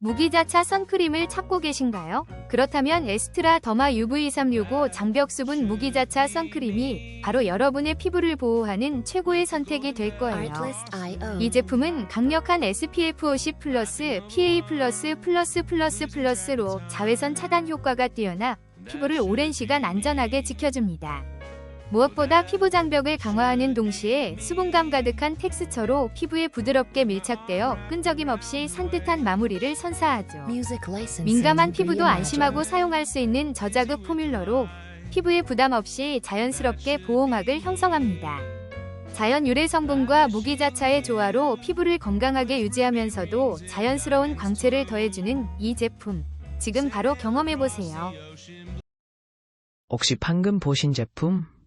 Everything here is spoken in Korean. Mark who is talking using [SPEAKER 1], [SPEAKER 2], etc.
[SPEAKER 1] 무기자차 선크림을 찾고 계신가요? 그렇다면 에스트라 더마 UV365 장벽 수분 무기자차 선크림이 바로 여러분의 피부를 보호하는 최고의 선택이 될 거예요. 이 제품은 강력한 SPF 50 플러스 PA 플러스 플러스 플러스 플러스로 자외선 차단 효과가 뛰어나 피부를 오랜 시간 안전하게 지켜줍니다. 무엇보다 피부 장벽을 강화하는 동시에 수분감 가득한 텍스처로 피부에 부드럽게 밀착되어 끈적임 없이 산뜻한 마무리를 선사하죠. 민감한 피부도 안심하고 사용할 수 있는 저자극 포뮬러로 피부에 부담 없이 자연스럽게 보호막을 형성합니다. 자연 유래 성분과 무기자차의 조화로 피부를 건강하게 유지하면서도 자연스러운 광채를 더해주는 이 제품. 지금 바로 경험해보세요.
[SPEAKER 2] 혹시 방금 보신 제품